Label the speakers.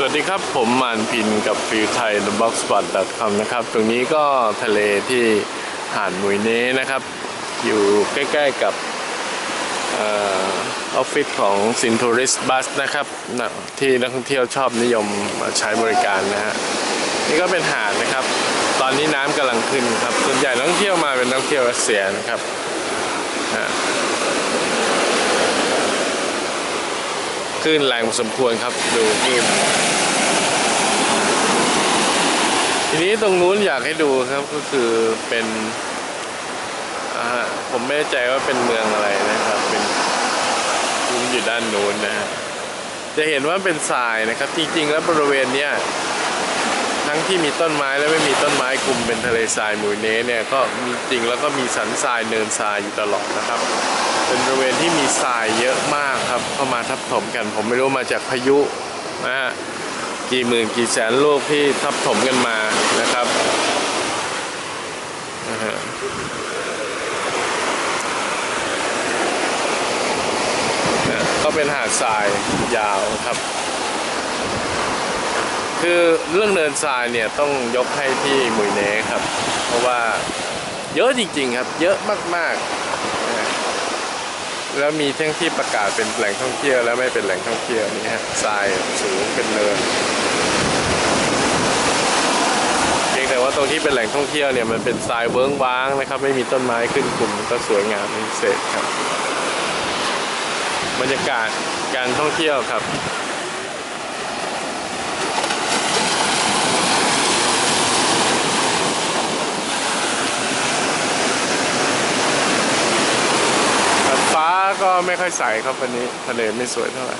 Speaker 1: สวัสดีครับผมมานพินกับฟิวไทย The Box Spot com นะครับ ตรงนี้ก็ทะเลที่หาดมุยเน้นะครับ อยู่ใกล้ๆกับออฟฟิศของซินทูริสบัสนะครับ ที่นักท่องเที่ยวชอบนิยมมาใช้บริการนะฮะนี่ก็เป็นหาดนะครับ ตอนนี้น้ำกำลังขึ้นครับส่วนใหญ่นักท่องเที่ยวมาเป็นนักท่องเที่ยวรัสเซียนะครับฮะ คลื่นแรงสมควรครับดูคลื่นทีนี้ตรงนู้นอยากให้ดูครับก็คือเป็นผมไม่แน่ใจว่าเป็นเมืองอะไรนะครับ เป็นอยู่ด้านนู้นนะฮะจะเห็นว่าเป็นทรายนะครับ จริงๆ แล้วบริเวณเนี้ย งที่มีต้นไม้และไม่มีต้นไม้กลุ่มเป็นทะเลทรายมูเนเนี่ยก็มีจริงแล้วก็มีสันทรายเนินทรายอยู่ตลอดนะครับ เป็นบริเวณที่มีทรายเยอะมากครับเข้ามาทับถมกัน ผมไม่รู้มาจากพายุนะฮะกี่หมื่นกี่แสนลูกที่ทับถมกันมานะครับก็เป็นหาดทรายยาวครับ คือเรื่องเนินทรายเนี่ยต้องยกให้ที่มุยเน่ครับ เพราะว่าเยอะจริง ๆ ครับ เยอะมากๆ แล้วมีทั้งที่ประกาศเป็นแหล่งท่องเที่ยวและไม่เป็นแหล่งท่องเที่ยวนี่ฮะทรายสูงเป็นเนินเพียงแต่ว่าตรงที่เป็นแหล่งท่องเที่ยวเนี่ยมันเป็นทรายเวิ้งว้างนะครับ ไม่มีต้นไม้ขึ้นกลุ่มก็สวยงามเป็นพิเศษครับ บรรยากาศการท่องเที่ยวครับ ฟ้าก็ ไม่ค่อยใสครับวันนี้ทะเลไม่สวยเท่าไหร่